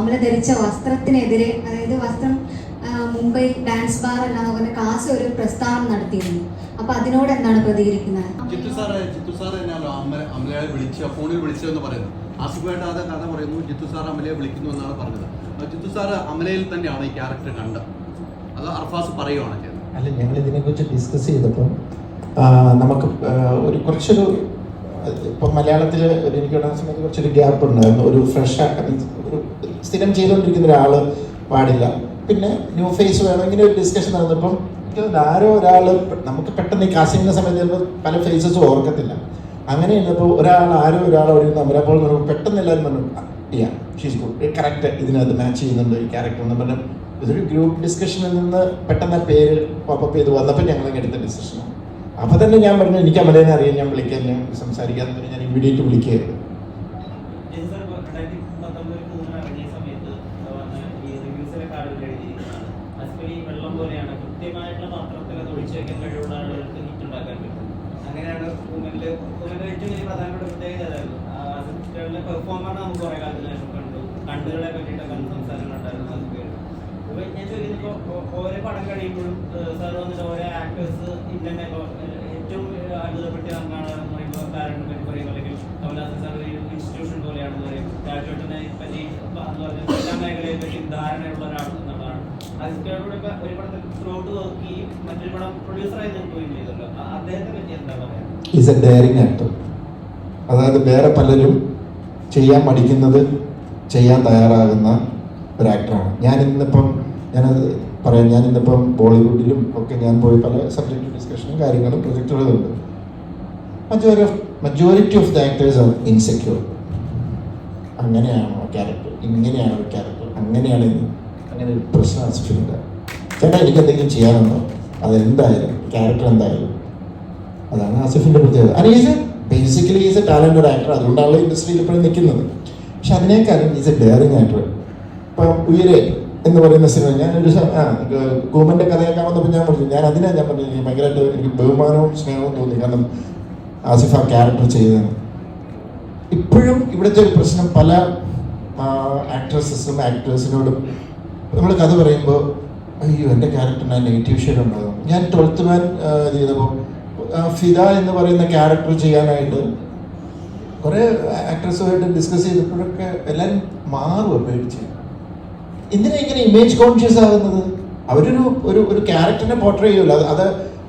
അമല ധരിച്ച വസ്ത്രത്തിനെതിരെ അതായത് വസ്ത്രം മുംബൈ ഡാൻസ് ബാർ എന്നാന്ന് പറഞ്ഞ കാസ് ഒരു പ്രസ്താവന നടത്തിയിരുന്നു. അപ്പൊ അതിനോട് എന്താണ് പ്രതികരിക്കുന്നത്? ജിത്തു സാർ ജിത്തു സാർ അമലയെ വിളിച്ച് ഫോണിൽ വിളിച്ചതെന്ന് പറയുന്നു. ആസിഫായിട്ട് അത് കഥ പറയുന്നു ജിത്തു സാർ അമലയെ വിളിക്കുന്നു എന്നാണ് പറഞ്ഞത്. ജിത്തു സാറ് അമലയിൽ തന്നെയാണ് ഈ ക്യാരക്ടർ കണ്ടത്. അത് അർഫാസ് പറയുവാണ് ചെയ്തത് അല്ല ഞങ്ങൾ ഇതിനെക്കുറിച്ച് ഡിസ്കസ് ചെയ്തപ്പോൾ നമുക്ക് ഒരു കുറച്ചൊരു ഇപ്പം മലയാളത്തിൽ ഒരു എനിക്ക് സമയത്ത് കുറച്ചൊരു ഗ്യാപ്പ് ഉണ്ടായിരുന്നു. ഒരു ഫ്രഷ് ഒരു സ്ഥിരം ചെയ്തുകൊണ്ടിരിക്കുന്ന ഒരാൾ പാടില്ല. പിന്നെ ന്യൂ ഫേസ് വേണം. ഇങ്ങനെ ഒരു ഡിസ്കഷൻ നടന്നപ്പം ആരോ ഒരാൾ നമുക്ക് പെട്ടെന്ന് ഈ കാസ്റ്റിംഗിന്റെ സമയത്ത് ചിലപ്പോൾ പല ഫേസസും ഓർക്കത്തില്ല. അങ്ങനെ ഇരുന്നപ്പോൾ ഒരാൾ ആരോ ഒരാൾ അവിടെ നിന്ന് അമരപ്പോൾ പെട്ടെന്ന് എല്ലാവരും പറഞ്ഞു ചെയ്യാം ഷീസ് ഗുഡ് കറക്റ്റ് ഇതിനകത്ത് മാച്ച് ചെയ്യുന്നുണ്ട് ഈ ക്യാരക്ടർ എന്ന് പറഞ്ഞാൽ ഇതൊരു ഗ്രൂപ്പ് ഡിസ്കഷനിൽ നിന്ന് പെട്ടെന്ന് പേര് പോപ്പപ്പ് ചെയ്ത് വന്നപ്പോൾ ഞങ്ങൾ എടുത്ത ഡിസിഷനാണ് അപ്പോൾ തന്നെ ഞാൻ പറഞ്ഞു എനിക്ക് അമലേനെ അറിയാം ഞാൻ വിളിക്കാൻ ഞാൻ സംസാരിക്കാൻ പറഞ്ഞ് ഞാൻ ഇമ്മീഡിയറ്റ് വിളിക്കുകയായിരുന്നു. അത് ഒഴിച്ചു വെക്കാൻ കഴിവുള്ളതാണ് ഹിറ്റ് ഉണ്ടാക്കാൻ പറ്റും അങ്ങനെയാണ് വുമനിൽ വുമന്റെ ഏറ്റവും വലിയ പ്രധാനപ്പെട്ട പ്രത്യേകത അതായിരുന്നു പെർഫോമർ നമുക്ക് കുറെ കാലത്തിന് കണ്ടു. കണ്ണുകളെ പറ്റിയിട്ടൊക്കെ സംസാരങ്ങൾ ഉണ്ടായിരുന്നു ഞാൻ ഓരോ പടം കഴിയുമ്പോഴും സാർ വന്നിട്ട് ഓരോ ആക്ടേഴ്സ് ഇന്ത്യന്റെ ഏറ്റവും അത്ഭുതപ്പെട്ട കാണാറെന്ന് അല്ലെങ്കിൽ കമലഹാസൻ സാർ ഒരു ഇൻസ്റ്റിറ്റ്യൂഷൻ പോലെയാണെന്ന് പറയും രാജ്യത്തിനെ പറ്റി എല്ലാ മേഖലയെ പറ്റി ധാരണയുള്ള ഒരാൾ എ ഡെയറിങ് ആക്ടർ അതായത് വേറെ പലരും ചെയ്യാൻ മടിക്കുന്നത് ചെയ്യാൻ തയ്യാറാകുന്ന ഒരു ആക്ടറാണ് ഞാൻ ഇന്നിപ്പം ഞാനത് പറയാം. ഞാൻ ഇന്നിപ്പം ബോളിവുഡിലും ഒക്കെ ഞാൻ പോയി പല സബ്ജക്റ്റ് ഡിസ്കഷനും കാര്യങ്ങളും പ്രൊജക്റ്റുകളും ഉണ്ട്. Majori of majority of the actors are insecure അങ്ങനെയാണോ ക്യാരക്ടർ ഇങ്ങനെയാണോ ക്യാരക്ടർ അങ്ങനെയാണ് അങ്ങനെ ഒരു പ്രശ്നം ആസിഫിനുണ്ട് ചേട്ടാ എനിക്ക് എന്തെങ്കിലും ചെയ്യാനുണ്ടോ? അതെന്തായാലും ക്യാരക്ടർ എന്തായാലും. അതാണ് ആസിഫിന്റെ പ്രത്യേകത. അല്ലെങ്കിൽ is basically is a talented actor അതുകൊണ്ടാണ് ഇൻഡസ്ട്രിയിൽ ഇപ്പോഴും നിൽക്കുന്നത്. പക്ഷെ അതിനേക്കാളും ഈസ് എ ഡെയറിങ് ആക്ടർ ഇപ്പം ഉയരെ എന്ന് പറയുന്ന സിനിമ ഞാനൊരു ഒരു ഗോമന്റെ കഥയൊക്കെ വന്നപ്പോൾ ഞാൻ പറഞ്ഞു ഞാൻ അതിനാ ഞാൻ പറഞ്ഞു എനിക്ക് ഭയങ്കരമായിട്ട് എനിക്ക് ബഹുമാനവും സ്നേഹവും തോന്നി. കാരണം ആസിഫ് ആ ക്യാരക്ടർ ചെയ്തതാണ്. ഇപ്പോഴും ഇവിടുത്തെ ഒരു പ്രശ്നം പല ആക്ട്രസസും ആക്ടേഴ്സിനോടും നമ്മൾ കഥ പറയുമ്പോൾ അയ്യോ എന്റെ ക്യാരക്ടറിന് നെഗറ്റീവ് ഷെയ്ഡ് ഉണ്ടാകും ഞാൻ ട്വൽത്ത് മാൻ ചെയ്തപ്പോൾ ഫിദ എന്ന് പറയുന്ന ക്യാരക്ടർ ചെയ്യാനായിട്ട് കുറേ ആക്ട്രസുമായിട്ട് ഡിസ്കസ് ചെയ്തപ്പോഴൊക്കെ എല്ലാവരും മാറും പേടിച്ച് എന്തിനാ ഇങ്ങനെ ഇമേജ് കോൺഷ്യസ് ആകുന്നത്? അവരൊരു ഒരു ഒരു ക്യാരക്ടറിനെ പോർട്രേ ചെയ്യുമല്ലോ അത് അത്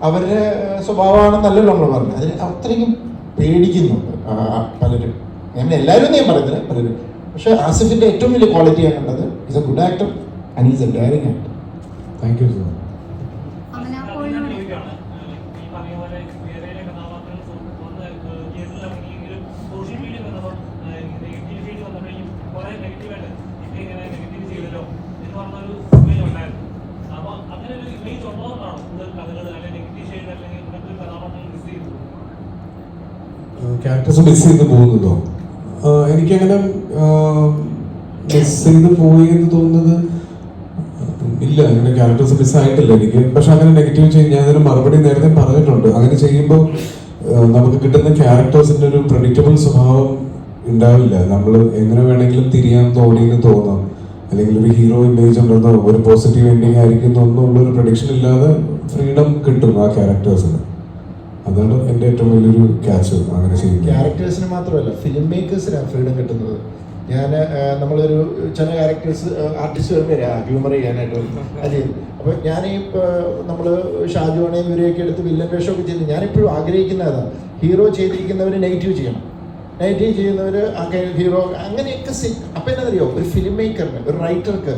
അവരുടെ സ്വഭാവമാണെന്നല്ലല്ലോ നമ്മൾ പറഞ്ഞത്. അതിന് അത്രയും പേടിക്കുന്നുണ്ട് പലരും. ഞാൻ എല്ലാവരും ഞാൻ പറയുന്നില്ല പലരും. പക്ഷേ ആസിഫിന്റെ ഏറ്റവും വലിയ ക്വാളിറ്റിയാണ് കണ്ടത് is a good actor and is a daring actor thank you sir characters miss ചെയ്ത് പോകുന്നതോ എനിക്കങ്ങനെ മിസ് ചെയ്ത് പോയി എന്ന് തോന്നുന്നത് ഇല്ല അങ്ങനെ ക്യാരക്ടേഴ്സ് മിസ്സായിട്ടില്ല എനിക്ക്. പക്ഷെ അങ്ങനെ നെഗറ്റീവ് ചെയ്ത് ഞാൻ അതിന് മറുപടി നേരത്തെ പറഞ്ഞിട്ടുണ്ട്. അങ്ങനെ ചെയ്യുമ്പോൾ നമുക്ക് കിട്ടുന്ന ക്യാരക്ടേഴ്സിന്റെ ഒരു പ്രഡിക്റ്റബിൾ സ്വഭാവം ഉണ്ടാവില്ല. നമ്മൾ എങ്ങനെ വേണമെങ്കിലും തിരിയാൻ തോന്നിയെന്ന് തോന്നാം. അല്ലെങ്കിൽ ഒരു ഹീറോ ഇമേജ് ഉണ്ടെന്നോ ഒരു പോസിറ്റീവ് എൻഡിങ് ആയിരിക്കും എന്നുള്ള ഒരു പ്രഡിക്ഷൻ ഇല്ലാതെ ഫ്രീഡം കിട്ടും ആ ക്യാരക്ടേഴ്സിന് അതാണ് എന്റെ ഏറ്റവും വലിയൊരു ക്യാച്ച് അങ്ങനെ ചെയ്യും ക്യാരക്ടേഴ്സിന് മാത്രമല്ല ഫിലിം മേക്കേഴ്സിനാണ് ഫ്രീഡം കിട്ടുന്നത്. ഞാൻ നമ്മളൊരു ചില ക്യാരക്ടേഴ്സ് ആർട്ടിസ്റ്റ് വരാം ഹ്യൂമർ ചെയ്യാനായിട്ട് അത് അപ്പോൾ ഞാൻ ഈ നമ്മൾ ഷാജുവാണെയും ഇവരെയൊക്കെ എടുത്ത് വില്ലൻ വേഷമൊക്കെ ചെയ്ത് ഞാനിപ്പോഴും ആഗ്രഹിക്കുന്ന അതാണ് ഹീറോ ചെയ്തിരിക്കുന്നവർ നെഗറ്റീവ് ചെയ്യണം നെഗറ്റീവ് ചെയ്യുന്നവർ ഹീറോ അങ്ങനെയൊക്കെ സി അപ്പോൾ എന്നറിയോ ഒരു ഫിലിം മേക്കറിന് ഒരു റൈറ്റർക്ക്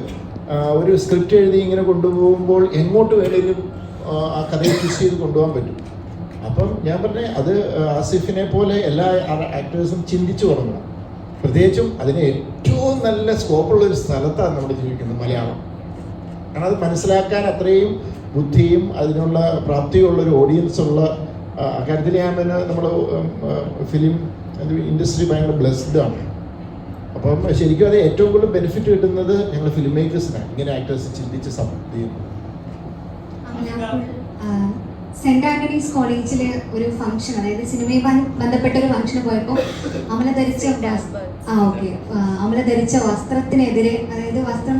ഒരു സ്ക്രിപ്റ്റ് എഴുതി ഇങ്ങനെ കൊണ്ടുപോകുമ്പോൾ എങ്ങോട്ട് വേണമെങ്കിലും ആ, ആ കഥയെ ട്വിസ്റ്റ് ചെയ്ത് കൊണ്ടുപോകാൻ പറ്റും. അപ്പം ഞാൻ പറഞ്ഞേ അത് ആസിഫിനെ പോലെ എല്ലാ ആക്ടേഴ്സും ചിന്തിച്ചു തുടങ്ങണം. പ്രത്യേകിച്ചും അതിന് ഏറ്റവും നല്ല സ്കോപ്പുള്ള ഒരു സ്ഥലത്താണ് നമ്മൾ ജീവിക്കുന്നത് മലയാളം. കാരണം അത് മനസ്സിലാക്കാൻ അത്രയും ബുദ്ധിയും അതിനുള്ള പ്രാപ്തിയുള്ള ഒരു ഓഡിയൻസ് ഉള്ള അക്കാര്യത്തിൽ ഞാൻ പിന്നെ നമ്മൾ ഫിലിം ഇൻഡസ്ട്രി ഭയങ്കര ബ്ലെസ്ഡ് ആണ്. അപ്പം ശരിക്കും അത് ഏറ്റവും കൂടുതൽ ബെനിഫിറ്റ് കിട്ടുന്നത് ഞങ്ങൾ ഫിലിം മേക്കേഴ്സിനാണ് ഇങ്ങനെ ആക്ടേഴ്സ് ചിന്തിച്ച് സമയം ചെയ്യുന്നു അമല അപ്പോൾ, ആ, സെന്റ് ആന്റണീസ് കോളേജിൽ ഒരു ഫംഗ്ഷൻ അതായത് സിനിമയെ ബന്ധപ്പെട്ട ഒരു ഫംഗ്ഷന് പോയപ്പോൾ അമല ധരിച്ച ആ ഓക്കെ അമല ധരിച്ച വസ്ത്രത്തിനെതിരെ അതായത് വസ്ത്രം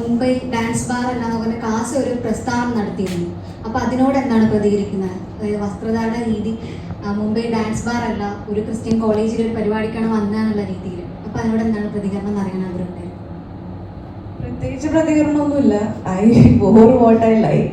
മുംബൈ ഡാൻസ് ബാർ എന്നാന്ന് പറഞ്ഞ കാസ് ഒരു പ്രസ്താവന നടത്തിയിരുന്നു. അപ്പൊ അതിനോട് എന്താണ് പ്രതികരിക്കുന്നത്? അതായത് വസ്ത്രധാരണ രീതി മുംബൈ ഡാൻസ് ബാർ അല്ല ഒരു ക്രിസ്ത്യൻ കോളേജിൽ ഒരു പരിപാടിക്കാണ് വന്നതെന്നുള്ള രീതിയിൽ. അപ്പൊ അതിനോട് എന്താണ് പ്രതികരണം അറിയാൻ ആഗ്രഹമുണ്ടായിരുന്നു പ്രത്യേകിച്ച് പ്രതികരണമൊന്നുമില്ല. I wore what I like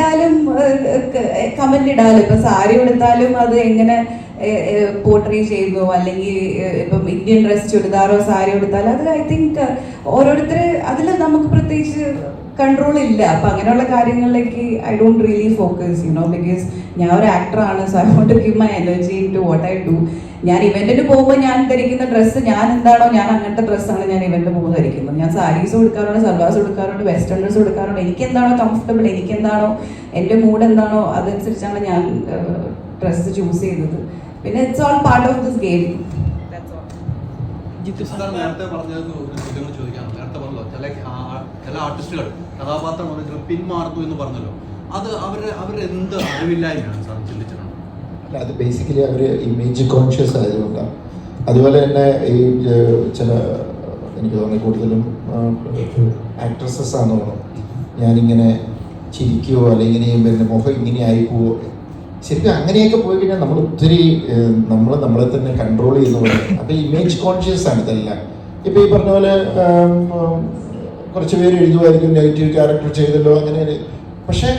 എന്തിട്ടാലും comment ഇടാലോ? ഇപ്പൊ സാരി ഉടുത്താലും അത് എങ്ങനെ പോർട്രേ ചെയ്യുന്നു? അല്ലെങ്കിൽ ഇപ്പം ഇന്ത്യൻ ഡ്രസ് ചുരിദാറോ സാരി ഉടുത്താലും അത് ഐ തിങ്ക് ഓരോരുത്തർ അതിൽ നമുക്ക് പ്രത്യേകിച്ച് കൺട്രോൾ ഇല്ല. അപ്പൊ അങ്ങനെയുള്ള കാര്യങ്ങളിലേക്ക് I don't really focus you know because ഞാൻ ഒരു ആക്ടറാണ് so I want to give my energy to what I do ഞാൻ ഇവന്റിന് പോകുമ്പോൾ ഞാൻ ധരിക്കുന്ന ഡ്രസ്സ് ഞാൻ എന്താണോ ഞാൻ അങ്ങനത്തെ ഡ്രസ്സാണ് ഞാൻ ഇവന്റിന് പോകുമ്പോൾ ധരിക്കുന്നത്. ഞാൻ സാരീസ് കൊടുക്കാറുണ്ട് സൽവാസ് കൊടുക്കാറുണ്ട് വെസ്റ്റേൺ ഡ്രസ്സ് കൊടുക്കാറുണ്ട് എനിക്ക് എന്താണോ കംഫർട്ടബിൾ എനിക്ക് എന്താണോ എന്റെ മൂഡ് എന്താണോ അതനുസരിച്ചാണ് ഞാൻ ഡ്രസ്സ് ചൂസ് ചെയ്തത്. പിന്നെ it's all part of this game sir നേരത്തെ ചോദിക്കാം നേരത്തെ പറഞ്ഞല്ലോ ചില ചില ആർട്ടിസ്റ്റുകൾ കഥാപാത്രം പിന്മാറുന്നു എന്ന് പറഞ്ഞല്ലോ. അത് അവർ അവരെന്ത് അറിവില്ലായ്മയാണ് സാർ ചിന്തിച്ചത്? അത് ബേസിക്കലി അവർ ഇമേജ് കോൺഷ്യസ് ആയതുകൊണ്ടാണ് അതുപോലെ തന്നെ ഈ ചില എനിക്ക് തോന്നി കൂടുതലും ആക്ട്രസസ് ആണെന്ന് തോന്നുന്നു. ഞാനിങ്ങനെ ചിരിക്കുകയോ അല്ലെങ്കിൽ ഇങ്ങനെയും വരുന്ന മുഖം ഇങ്ങനെ ആയി പോവോ ശരിക്കും അങ്ങനെയൊക്കെ പോയി കഴിഞ്ഞാൽ നമ്മൾ ഒത്തിരി നമ്മൾ നമ്മളെ തന്നെ കൺട്രോൾ ചെയ്യുന്ന പോലെ അപ്പോൾ ഇമേജ് കോൺഷ്യസ് ആണ് ഇതെല്ലാം. ഇപ്പോൾ ഈ പറഞ്ഞ പോലെ കുറച്ച് പേര് എഴുതുമായിരിക്കും നെഗറ്റീവ് ക്യാരക്ടർ ചെയ്തല്ലോ അങ്ങനെ പക്ഷേ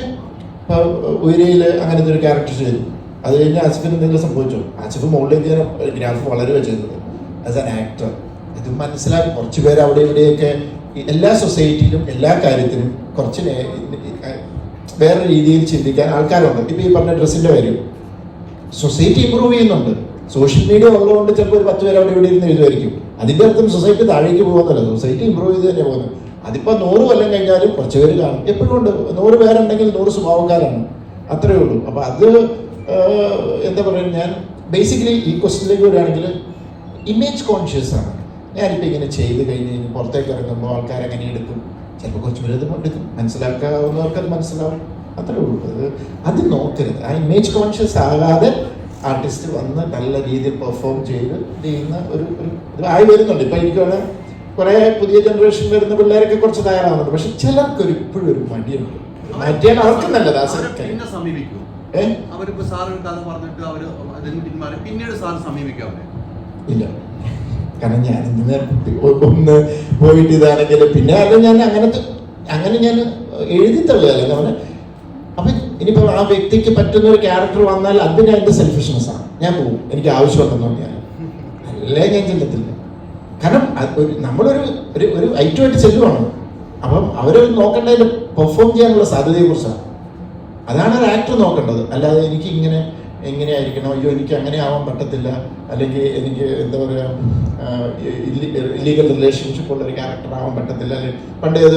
ഉയരയിൽ അങ്ങനത്തെ ഒരു ക്യാരക്ടർ ചെയ്തു. അത് കഴിഞ്ഞ് ആസിഫിന് എന്തെങ്കിലും സംഭവിച്ചോ? ആസിഫ് മുകളിലേക്കാണ് ഗ്രാഫ് വളരെ വെച്ചിരുന്നത് ആസ് ആൻ ആക്ടർ ഇത് മനസ്സിലാക്കി കുറച്ച് പേര് അവിടെ ഇവിടെയൊക്കെ എല്ലാ സൊസൈറ്റിയിലും എല്ലാ കാര്യത്തിലും കുറച്ച് വേറെ രീതിയിൽ ചിന്തിക്കാൻ ആൾക്കാരുണ്ട്. ഇപ്പം ഈ പറഞ്ഞ ഡ്രസ്സിന്റെ കാര്യം. സൊസൈറ്റി ഇമ്പ്രൂവ് ചെയ്യുന്നുണ്ട്. സോഷ്യൽ മീഡിയ ഉള്ളതുകൊണ്ട് ചിലപ്പോൾ ഒരു പത്ത് പേര് അവിടെ ഇവിടെ ഇരുന്ന് എഴുതുമായിരിക്കും. അതിന്റെ അർത്ഥം സൊസൈറ്റി താഴേക്ക് പോകുന്നതല്ല. സൊസൈറ്റി ഇമ്പ്രൂവ് ചെയ്ത് തന്നെ പോകുന്നത്. അതിപ്പോൾ നൂറ് കൊല്ലം കഴിഞ്ഞാലും കുറച്ച് പേര് കാണും. എപ്പോഴും ഉണ്ട്. നൂറ് പേരുണ്ടെങ്കിൽ നൂറ് സ്വഭാവക്കാരാണ്. അത്രയേ ഉള്ളൂ. അപ്പോൾ അത് എന്താ പറയുക ഞാൻ ബേസിക്കലി ഈ ക്വസ്റ്റിലേക്ക് വരികയാണെങ്കിൽ ഇമേജ് കോൺഷ്യസ് ആണ്. ഞാനിപ്പോൾ ഇങ്ങനെ ചെയ്ത് കഴിഞ്ഞ് പുറത്തേക്ക് ഇറങ്ങുമ്പോൾ ആൾക്കാർ എങ്ങനെ എടുക്കും? ചിലപ്പോൾ കുറച്ച് പേര് എടുക്കും. മനസ്സിലാക്കാവുന്നവർക്ക് അത് മനസ്സിലാവും. അത്രേ ഉള്ളൂ. അത് അത് നോക്കരുത്. ആ ഇമേജ് കോൺഷ്യസ് ആകാതെ ആർട്ടിസ്റ്റ് വന്ന് നല്ല രീതിയിൽ പെർഫോം ചെയ്ത് ചെയ്യുന്ന ഒരു ഒരു ആയി വരുന്നുണ്ട്. ഇപ്പം എനിക്ക് വേണം കുറേ പുതിയ ജനറേഷൻ വരുന്ന പിള്ളേരൊക്കെ കുറച്ച് തയ്യാറാവുന്നുണ്ട്. പക്ഷെ ചിലർക്കൊരു ഇപ്പോഴും ഒരു മടിയുണ്ട് മാറ്റിയാൽ അവർക്ക് നല്ലത്. ആ സമീപിക്കും. അവരിപ്പോ സാർ ഒരു കഥ പറഞ്ഞിട്ട് അവർ അതിന് പിന്മാറി. പിന്നീട് സാർ സമീപിക്കും അവരെ. ഇല്ല. കാരണം ഞാൻ ഇന്ന് ഒന്ന് പോയിട്ട് ഇതാണെങ്കിൽ പിന്നെ അല്ല ഞാൻ അങ്ങനത്തെ അങ്ങനെ ഞാൻ എഴുതി തള്ളുകയല്ല. കാരണം അപ്പൊ ഇനിയിപ്പോ ആ വ്യക്തിക്ക് പറ്റുന്ന ഒരു ക്യാരക്ടർ വന്നാൽ അതിന് അതിന്റെ സെൽഫിഷ്നെസ് ആണ്. ഞാൻ പോകും എനിക്ക് ആവശ്യമുണ്ടെന്ന് പറഞ്ഞാൽ അല്ലേ ഞാൻ ചെല്ലത്തില്ല. കാരണം നമ്മളൊരു ഒരു ഒരു ഐറ്റമായിട്ട് ചെല്ലുവാണ്. അപ്പം അവർ നോക്കേണ്ടതിന് പെർഫോം ചെയ്യാനുള്ള സാധ്യതയെ കുറിച്ചാണ് അതാണ് ഒരു ആക്ടർ നോക്കേണ്ടത്. അല്ലാതെ എനിക്ക് ഇങ്ങനെ എങ്ങനെയായിരിക്കണം? അയ്യോ എനിക്ക് അങ്ങനെ ആവാൻ പറ്റത്തില്ല. അല്ലെങ്കിൽ എനിക്ക് എന്താ പറയുക ഇല്ലീഗൽ റിലേഷൻഷിപ്പ് ഉള്ള ഒരു ക്യാരക്ടർ ആവാൻ പറ്റത്തില്ല. അല്ലെങ്കിൽ പണ്ട് ഏതോ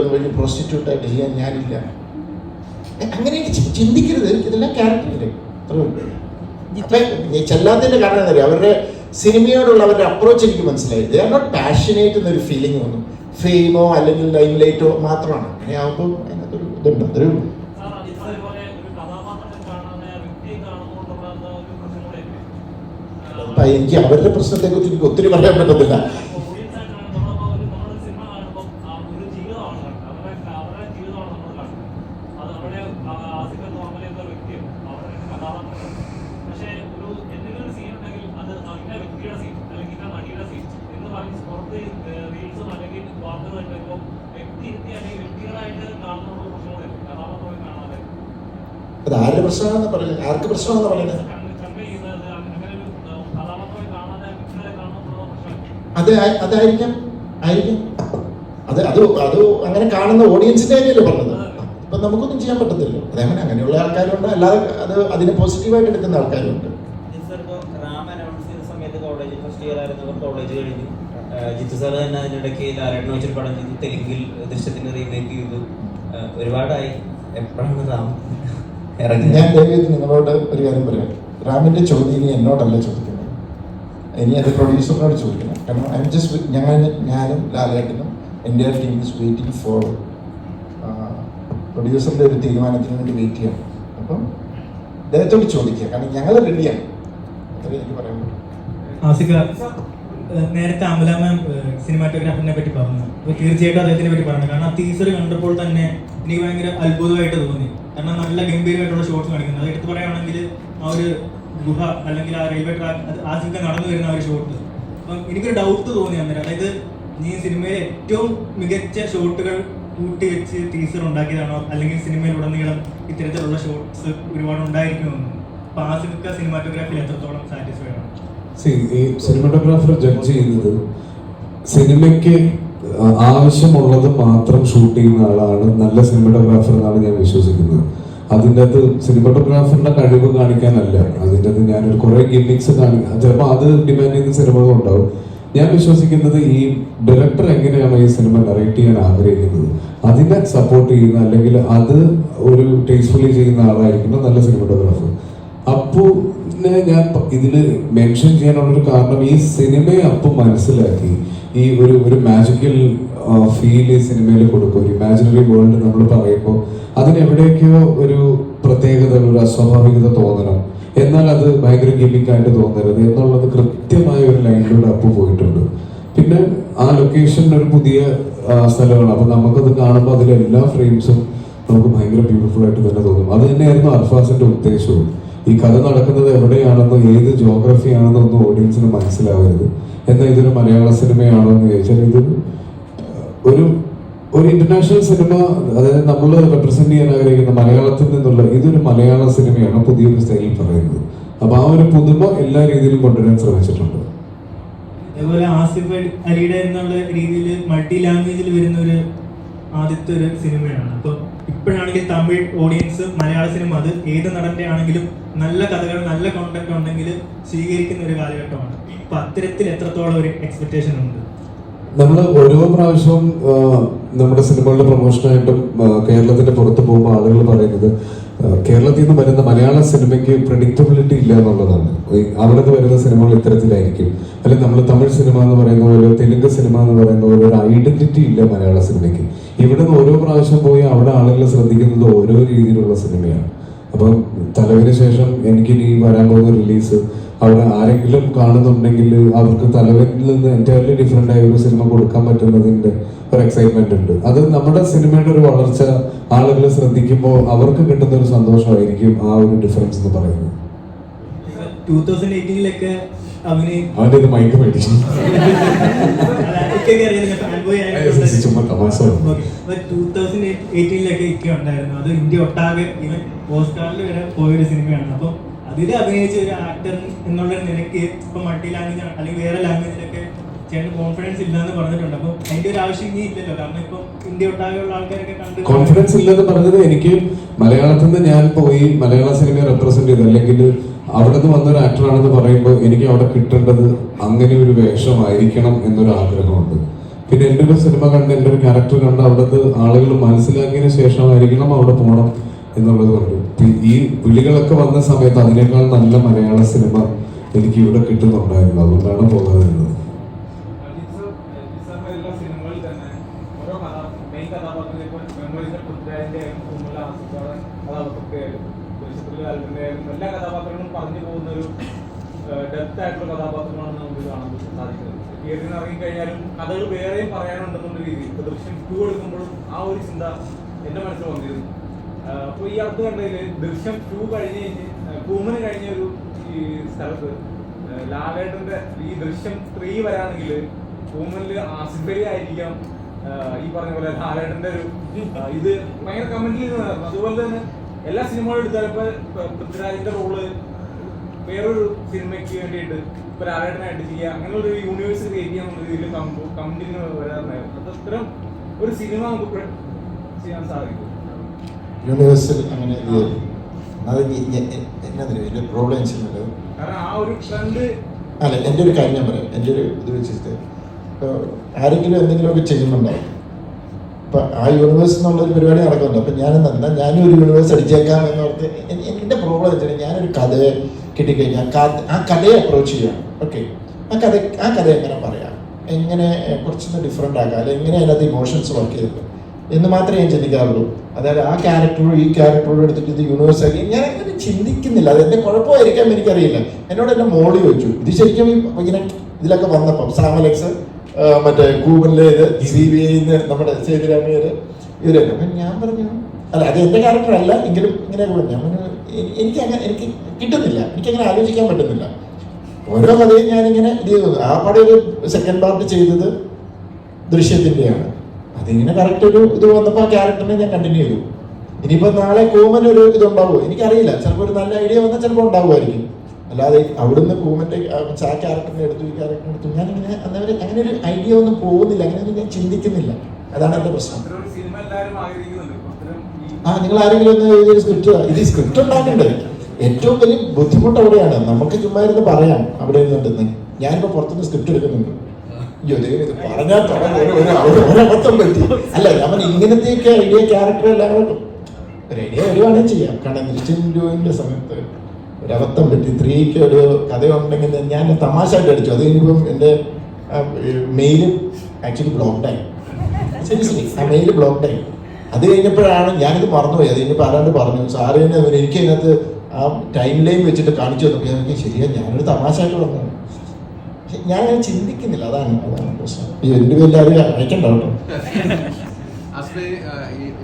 ഒരു വലിയ പ്രോസ്റ്റിറ്റ്യൂട്ട് ആയിട്ട് ചെയ്യാൻ ഞാനില്ല. അങ്ങനെ ചിന്തിക്കരുത്. ഇതെല്ലാം ക്യാരക്ടറില്ലേ അപ്പൊ ഈ ചെല്ലാത്തതിന്റെ കാരണം എന്താ പറയുക അവരുടെ സിനിമയോടുള്ള അവരുടെ അപ്രോച്ച് എനിക്ക് മനസ്സിലായി. ദേ ആർ നോട്ട് പാഷനേറ്റ് എന്നൊരു ഫീലിംഗ് വന്നു. ഫെയിമോ അല്ലെങ്കിൽ ലൈം ലൈറ്റോ മാത്രമാണ്. അങ്ങനെ ആകുമ്പോൾ അതിനകത്തൊരു ഇതുണ്ട്. അത്രേ ഉള്ളൂ. എനിക്ക് അവരുടെ പ്രശ്നത്തെക്കുറിച്ച് എനിക്ക് ഒത്തിരി പറയാൻ പറ്റത്തില്ല. അത് ആരുടെ പ്രശ്നമാണെന്ന് പറയുന്നത് ആർക്ക് പ്രശ്നമാണെന്ന് പറയുന്നത്? അത് അതായിരിക്കാം. ആയിരിക്കും. അത് അത് അത് അങ്ങനെ കാണുന്ന ഓഡിയൻസിന്റെ കാര്യമല്ലേ പറഞ്ഞത്? അപ്പൊ നമുക്കൊന്നും ചെയ്യാൻ പറ്റത്തില്ല അതേപോലെ അങ്ങനെയുള്ള ആൾക്കാരുണ്ട്. അല്ലാതെ അത് അതിനെ പോസിറ്റീവായിട്ട് എടുക്കുന്ന ആൾക്കാരുണ്ട്. ജിത്തു സാർ തന്നെ അതിനിടയ്ക്ക് നാരായണ വെച്ചൊരു പടം ചെയ്തു. തെലുങ്കിൽ ദൃശ്യത്തിന് റീമേക്ക് ചെയ്തു. ഒരുപാടായി. എപ്പോഴാണ് റാം ഇറങ്ങി ഞാൻ ദയവേത് നിങ്ങളോട് ഒരു കാര്യം പറയാം. റാമിന്റെ ചോദ്യം ഇനി എന്നോടല്ല ചോദിക്കുന്നത്. ഇനി അത് പ്രൊഡ്യൂസറിനോട് ചോദിക്കണം. ജസ്റ്റ് ഞങ്ങൾ ഞാനും ലാലേട്ടനും എന്റെ ടീം ഇസ് വെയിറ്റിംഗ് ഫോർ പ്രൊഡ്യൂസറിന്റെ ഒരു തീരുമാനത്തിന് വേണ്ടി വെയിറ്റ് ചെയ്യണം. അപ്പം അദ്ദേഹത്തോട് ചോദിക്കുക കാരണം ഞങ്ങൾ റെഡിയാണ് അത്രേ എനിക്ക് പറയാൻ പറ്റും. നേരത്തെ അമല മാം സിനിമാറ്റോഗ്രാഫറിനെ പറ്റി പറഞ്ഞു. അപ്പോൾ തീർച്ചയായിട്ടും അദ്ദേഹത്തിനെ പറ്റി പറഞ്ഞു. കാരണം ആ ടീസർ കണ്ടപ്പോൾ തന്നെ എനിക്ക് ഭയങ്കര അത്ഭുതമായിട്ട് തോന്നി. കാരണം നല്ല ഗംഭീരമായിട്ടുള്ള ഷോട്ട്സ് കാണിക്കുന്നത്. അത് എടുത്തു പറയുകയാണെങ്കിൽ ആ ഒരു ഗുഹ അല്ലെങ്കിൽ ആ റെയിൽവേ ട്രാക്ക് ആ സിനിമ നടന്നു വരുന്ന ഒരു ഷോട്ട് എനിക്കൊരു ഡൗട്ട് തോന്നി അന്നേരം. അതായത് നീ സിനിമയിലെ ഏറ്റവും മികച്ച ഷോട്ടുകൾ കൂട്ടി വെച്ച് ടീസർ ഉണ്ടാക്കിയതാണോ? അല്ലെങ്കിൽ സിനിമയിൽ സിനിമയിലുടനീളം ഇത്തരത്തിലുള്ള ഷോട്ട്സ് ഒരുപാട് ഉണ്ടായിരിക്കുമെന്ന്. ആസിക സിനിമാറ്റോഗ്രാഫിയിൽ എത്രത്തോളം സാറ്റിസ്ഫൈഡ് ആണ്? സിനിമാറ്റോഗ്രാഫർ ജഡ്ജ് ചെയ്യുന്നത് സിനിമയ്ക്ക് ആവശ്യമുള്ളത് മാത്രം ഷൂട്ട് ചെയ്യുന്ന ആളാണ് നല്ല സിനിമാറ്റോഗ്രാഫർ എന്നാണ് ഞാൻ വിശ്വസിക്കുന്നത്. അതിന്റെ അകത്ത് സിനിമാറ്റോഗ്രാഫറിന്റെ കഴിവ് കാണിക്കാനല്ല. അതിന്റെ അകത്ത് ഞാനൊരു കുറെ ഗിമ്മിക്സ് കാണിക്കാം ചിലപ്പോൾ അത് ഡിമാൻഡ് ചെയ്യുന്ന സിനിമകൾ ഉണ്ടാവും. ഞാൻ വിശ്വസിക്കുന്നത് ഈ ഡയറക്ടർ എങ്ങനെയാണോ ഈ സിനിമ ഡയറക്റ്റ് ചെയ്യാൻ ആഗ്രഹിക്കുന്നത്? അതിനെ സപ്പോർട്ട് ചെയ്യുന്ന അല്ലെങ്കിൽ അത് ഒരു ടേസ്റ്റ്ഫുള്ളി ചെയ്യുന്ന ആളായിരിക്കണം നല്ല സിനിമാറ്റോഗ്രാഫർ അപ്പുനെ ഞാൻ ഇതിൽ മെൻഷൻ ചെയ്യാനുള്ളൊരു കാരണം ഈ സിനിമയെ അപ്പം മനസ്സിലാക്കി. ഈ ഒരു ഒരു മാജിക്കൽ ഫീൽ ഈ സിനിമയിൽ കൊടുക്കും. ഒരു ഇമാജിനറി വേൾഡ് നമ്മൾ പറയുമ്പോൾ അതിനെവിടേക്കോ ഒരു പ്രത്യേകത ഒരു അസ്വാഭാവികത തോന്നണം. എന്നാൽ അത് ഭയങ്കര ഗിമ്മിക്കായിട്ട് തോന്നരുത് എന്നുള്ളത് കൃത്യമായ ഒരു ലൈനിലൂടെ അപ്പ് പോയിട്ടുണ്ട്. പിന്നെ ആ ലൊക്കേഷൻ ഒരു പുതിയ സ്ഥലമാണ്. അപ്പം നമുക്കത് കാണുമ്പോൾ അതിലെ എല്ലാ ഫ്രെയിംസും നമുക്ക് ഭയങ്കര ബ്യൂട്ടിഫുൾ ആയിട്ട് തന്നെ തോന്നും. അത് തന്നെയായിരുന്നു അർഫാസിന്റെ ഉദ്ദേശവും. ഈ കഥ നടക്കുന്നത് എവിടെയാണെന്നോ ഏത് ജോഗ്രഫി ആണെന്നോ ഒന്നും ഓഡിയൻസിന് മനസ്സിലാവരുത്. എന്നാൽ ഇതൊരു മലയാള സിനിമയാണോ എന്ന് ചോദിച്ചാൽ ഇത് ഒരു ഒരു ഇന്റർനാഷണൽ സിനിമ അതായത് നമ്മൾ റെപ്രസെന്റ് ചെയ്യാൻ ആഗ്രഹിക്കുന്ന മലയാളത്തിൽ നിന്നുള്ള ഇതൊരു മലയാള സിനിമയാണ് പുതിയൊരു സ്റ്റൈലിൽ പറയുന്നത്. അപ്പൊ ആ ഒരു പുതുമ എല്ലാ രീതിയിലും കൊണ്ടുവരാൻ ശ്രമിച്ചിട്ടുണ്ട്. അതേപോലെ ആസിഫ് അലി- അലിയുടെ എന്നുള്ള രീതിയിൽ മൾട്ടി ലാംഗ്വേജിൽ വരുന്ന ഒരു ആദ്യത്തെ ഒരു സിനിമയാണ്. അപ്പൊ ഇപ്പോഴാണെങ്കിൽ തമിഴ് ഓഡിയൻസ് മലയാള സിനിമ അത് ഏത് നടന്റെ ആണെങ്കിലും നല്ല കഥകൾ നല്ല കോണ്ടന്റ് ഉണ്ടെങ്കിൽ സ്വീകരിക്കുന്ന ഒരു കാലഘട്ടമാണ്. അപ്പൊ അത്തരത്തിൽ എത്രത്തോളം ഒരു എക്സ്പെക്ടേഷൻ ഉണ്ട്? നമ്മൾ ഓരോ പ്രാവശ്യവും നമ്മുടെ സിനിമകളുടെ പ്രൊമോഷനായിട്ടും കേരളത്തിന്റെ പുറത്ത് പോകുമ്പോൾ ആളുകൾ പറയുന്നത് കേരളത്തിൽ നിന്ന് വരുന്ന മലയാള സിനിമയ്ക്ക് പ്രഡിക്റ്റബിലിറ്റി ഇല്ല എന്നുള്ളതാണ്. അവിടെ നിന്ന് വരുന്ന സിനിമകൾ ഇത്തരത്തിലായിരിക്കും. അല്ലെങ്കിൽ നമ്മൾ തമിഴ് സിനിമ എന്ന് പറയുന്ന പോലെ തെലുങ്ക് സിനിമ എന്ന് പറയുന്ന പോലെ ഒരു ഐഡന്റിറ്റി ഇല്ല മലയാള സിനിമയ്ക്ക്. ഇവിടെ നിന്ന് ഓരോ പ്രാവശ്യം പോയി അവിടെ ആളുകൾ ശ്രദ്ധിക്കുന്നത് ഓരോ രീതിയിലുള്ള സിനിമയാണ്. അപ്പം തലവിന് ശേഷം എനിക്ക് ഇനി വരാൻ പോകുന്ന റിലീസ് അവിടെ ആരെങ്കിലും കാണുന്നുണ്ടെങ്കിൽ അവർക്ക് തലവനിൽ നിന്ന് എന്റയർലി ഡിഫറെന്റ് ആയ ഒരു സിനിമ കൊടുക്കാൻ പറ്റുന്നതിന്റെ ഒരു എക്സൈറ്റ്മെന്റ് ഉണ്ട്. അത് നമ്മുടെ സിനിമയുടെ ഒരു വളർച്ച ആളുകൾ ശ്രദ്ധിക്കുമ്പോൾ അവർക്ക് കിട്ടുന്ന ഒരു സന്തോഷമായിരിക്കും ആ ഒരു ഡിഫറൻസ് എന്ന് പറയുന്നത്. ടൂ തൗസൻഡ് എയ്റ്റീനിലൊക്കെ അവന് അവന്റെ മൈക്ക് മേടിച്ചു. ചുമ്മാ തമാശ. ടൂ തൗസൻഡ് എയ്റ്റീനിലൊക്കെ ഇക്ക ഉണ്ടായിരുന്നു അത് ഇന്ത്യ ഒട്ടാകെ ഇവൻ ഓസ്കാറിൽ വരെ പോയൊരു സിനിമയാണ്. അപ്പം അതിൽ അഭിനയിച്ച ഒരു ആക്ടർ എന്നുള്ള നിലയ്ക്ക് ഇപ്പൊ മൾട്ടി ലാംഗ്വേജ് അല്ലെങ്കിൽ വേറെ ലാംഗ്വേജിലൊക്കെ കോൺഫിഡൻസ് ഇല്ലാന്ന് പറഞ്ഞിട്ടുണ്ട്. അപ്പൊ അതിന്റെ ഒരു ആവശ്യം ഇനി ഇല്ലല്ലോ. കാരണം ഇപ്പൊ ഇന്ത്യ ഒട്ടാകെയുള്ള ആൾക്കാരൊക്കെ കണ്ട് കോൺഫിഡൻസ് ഇല്ലെന്ന് പറഞ്ഞത് എനിക്ക് മലയാളത്തിൽ നിന്ന് ഞാൻ പോയി മലയാള സിനിമയെ റെപ്രസെന്റ് ചെയ്ത്. അല്ലെങ്കിൽ അവിടെ നിന്ന് വന്ന ഒരു ആക്ടറാണെന്ന് പറയുമ്പോൾ എനിക്ക് അവിടെ കിട്ടേണ്ടത് അങ്ങനെ ഒരു വേഷമായിരിക്കണം എന്നൊരു ആഗ്രഹമുണ്ട്. പിന്നെ എന്റെ ഒരു സിനിമ കണ്ട് എന്റെ ഒരു ക്യാരക്ടർ കണ്ട് അവിടുത്തെ ആളുകൾ മനസ്സിലാക്കിയതിന് ശേഷമായിരിക്കണം അവിടെ പോകണം എന്നുള്ളത് കൊണ്ട്. ഈ പുലികളൊക്കെ വന്ന സമയത്ത് അതിനേക്കാൾ നല്ല മലയാള സിനിമ എനിക്ക് ഇവിടെ കിട്ടുന്നുണ്ടായിരുന്നു. അതുകൊണ്ടാണ് പോകാതിരുന്നത് ജിസാറിന്റെ എല്ലാ സിനിമകളിൽ തന്നെ ഓരോ കഥാ മെയിൻ കഥാപാത്രത്തെ ഇപ്പോൾ മെമ്മറീസിന്റെ പൃഥ്വിരാജിന്റെ ആയാലും കുമ്മല ആസിഫാണ് കഥാപാത്രത്തെ ആയാലും ആയാലും എല്ലാ കഥാപാത്രങ്ങളും പറഞ്ഞു പോകുന്ന ഒരു ഡെപ്ത് ആയിട്ടുള്ള കഥാപാത്രങ്ങളാണ് നമുക്ക് കാണാൻ സാധിക്കുന്നത്. തിയേറ്ററിൽ ഇറങ്ങിക്കഴിഞ്ഞാലും കഥകൾ വേറെയും പറയാനുണ്ടെന്നുള്ള രീതിയിൽ ഇപ്പോൾ ദൃശ്യം ടു എടുക്കുമ്പോഴും ആ ഒരു ചിന്ത എന്റെ മനസ്സിൽ വന്നിരുന്നു. അപ്പോൾ ഈ അടുത്ത് കണ്ടതിൽ ദൃശ്യം ടു കഴിഞ്ഞ് കഴിഞ്ഞ് കൂമന് കഴിഞ്ഞ ഒരു ഈ സ്ഥലത്ത് ലാലേട്ടന്റെ ഈ ദൃശ്യം ത്രീ വരാണെങ്കിൽ കൂമനിൽ ആസിഫ് അലി ആയിരിക്കാം ഈ പറഞ്ഞ പോലെ ലാലേട്ടന്റെ ഒരു ഇത് ഭയങ്കര കമന്റിൽ നടന്നു അതുപോലെ തന്നെ എല്ലാ സിനിമകളും എടുത്താലും ഇപ്പൊ പൃഥ്വിരാജിന്റെ റോൾ വേറൊരു സിനിമയ്ക്ക് വേണ്ടിയിട്ട് ഇപ്പൊ ലാലേട്ടനായിട്ട് ചെയ്യുക അങ്ങനെ ഒരു യൂണിവേഴ്സ് ക്രിയേറ്റ് ചെയ്യാന്നുള്ള രീതിയിൽ കമന്റിന് വരാറുണ്ടായിരുന്നു. അത് അത്തരം ഒരു സിനിമ നമുക്ക് ചെയ്യാൻ സാധിക്കും. യൂണിവേഴ്സിൽ അങ്ങനെ കാരണം ആ ഒരു ട്രെൻഡ് അല്ല എന്റെ ഒരു കാര്യം ഞാൻ പറയാം. എന്റെ ഒരു ഇത് വെച്ചിട്ട് ഇപ്പോൾ ആരെങ്കിലും എന്തെങ്കിലുമൊക്കെ ചെയ്യുന്നുണ്ടാവും ഇപ്പം ആ യൂണിവേഴ്സ് എന്നുള്ളൊരു പരിപാടി നടക്കുന്നുണ്ട്. അപ്പം ഞാൻ എന്താ ഞാനും ഒരു യൂണിവേഴ്സ് അടിച്ചേക്കാം എന്ന് പറഞ്ഞ് എന്റെ പ്രോബ്ലം വെച്ചാൽ ഞാനൊരു കഥയെ കിട്ടിക്കഴിഞ്ഞാൽ ആ കഥയെ അപ്രോച്ച് ചെയ്യാം. ഓക്കെ ആ കഥ ആ കഥ എങ്ങനെ പറയാം? എങ്ങനെ കുറച്ചൊന്ന് ഡിഫറെന്റ് ആക്കാം? അല്ലെങ്കിൽ എങ്ങനെ അതിനകത്ത് ഇമോഷൻസ് വർക്ക് ചെയ്തിട്ട് എന്ന് മാത്രമേ ഞാൻ ചിന്തിക്കാറുള്ളൂ. അതായത് ആ ക്യാരക്ടറും ഈ ക്യാരക്ടറും എടുത്തിട്ട് ഇത് യൂണിവേഴ്സ് ആക്കി. ഞാൻ അങ്ങനെ ചിന്തിക്കുന്നില്ല. അത് എന്റെ കുഴപ്പമായിരിക്കാം എനിക്കറിയില്ല. എന്നോട് എന്റെ മോളി ചോദിച്ചു. ഇത് ശരിക്കും ഇങ്ങനെ ഇതിലൊക്കെ വന്നപ്പം സാമലക്സ് മറ്റേ ഗൂഗിളിലേത് സി ബി ഐന്ന് നമ്മുടെ ചേതിരാമിയർ ഇവരൊക്കെ അപ്പം ഞാൻ പറഞ്ഞു അല്ല അത് എന്റെ ക്യാരക്ടർ അല്ല എങ്കിലും ഇങ്ങനെ പറഞ്ഞു എനിക്ക് അങ്ങനെ എനിക്ക് കിട്ടുന്നില്ല. എനിക്കങ്ങനെ ആലോചിക്കാൻ പറ്റുന്നില്ല. ഓരോ കഥയും ഞാനിങ്ങനെ ഇത് ചെയ്തു. ആ പടം ഒരു സെക്കൻഡ് പാർട്ട് ചെയ്തത് ദൃശ്യത്തിന്റെയാണ് അതിങ്ങനെ കറക്റ്റ് ഒരു ഇത് വന്നപ്പോൾ ആ ക്യാരക്ടറിനെ ഞാൻ കണ്ടിന്യൂ ചെയ്തു. ഇനിയിപ്പോൾ നാളെ കോമൻ ഒരു ഇതുണ്ടാവുമോ? എനിക്കറിയില്ല. ചിലപ്പോൾ ഒരു നല്ല ഐഡിയ വന്നാൽ ചിലപ്പോൾ ഉണ്ടാവുമായിരിക്കും. അല്ലാതെ അവിടുന്ന് പൂമന്റെ ആ ക്യാരക്ടറിനെ എടുത്തു ഈ ക്യാരക്ടറിനെ എടുത്തു. ഞാനിങ്ങനെ അന്നേരം അങ്ങനെ ഒരു ഐഡിയ ഒന്നും പോകുന്നില്ല. അങ്ങനെയൊന്നും ഞാൻ ചിന്തിക്കുന്നില്ല. അതാണ് എന്റെ പ്രശ്നം. ആ നിങ്ങൾ ആരെങ്കിലും ഒന്ന് സ്ക്രിപ്റ്റ് ഇത് സ്ക്രിപ്റ്റ് ഉണ്ടാക്കേണ്ടത് ഏറ്റവും വലിയ ബുദ്ധിമുട്ട് അവിടെയാണ്. നമുക്ക് ചുമ്മാ ഇരുന്ന് പറയാം അവിടെ ഇരുന്നുണ്ടെന്ന്. ഞാനിപ്പോ പുറത്തുനിന്ന് സ്ക്രിപ്റ്റ് എടുക്കുന്നുണ്ട്. അയ്യോ ദൈവം ഇത് പറഞ്ഞാൽ പറ്റി. അല്ല അവൻ ഇങ്ങനത്തെയൊക്കെ ഐഡിയ ക്യാരക്ടർ എല്ലാം കൂടെ ഒരു ഐഡിയ വരുവാണെങ്കിൽ ചെയ്യാം. കാരണം നിശ്ചിന്റെ സമയത്ത് ഒരു അബദ്ധം പറ്റി. സ്ത്രീക്ക് ഒരു കഥയുണ്ടെങ്കിൽ ഞാൻ തമാശയായിട്ട് അടിച്ചു. അത് കഴിഞ്ഞപ്പം എന്റെ മെയിൽ ആക്ച്വലി ബ്ലോക്ക്ഡായി ശരി ആ മെയിൽ ബ്ലോക്ക്ഡായി അത് കഴിഞ്ഞപ്പോഴാണ് ഞാനിത് മറന്നുപോയി. അത് കഴിഞ്ഞപ്പോൾ ആരാണ്ട് പറഞ്ഞു. സാറ് തന്നെ പറഞ്ഞു, എനിക്ക് അതിനകത്ത് ആ ടൈം ലൈൻ വെച്ചിട്ട് കാണിച്ചു തന്നപ്പോൾ എനിക്ക് ശരിയാ ഞാനൊരു തമാശയായിട്ട് വന്നതാണ് പക്ഷെ ഞാൻ അങ്ങനെ ചിന്തിക്കുന്നില്ല. അതാണ് അതാണ് പ്രശ്നം. എന്റെ പേരിൽ അത് അയക്കണ്ട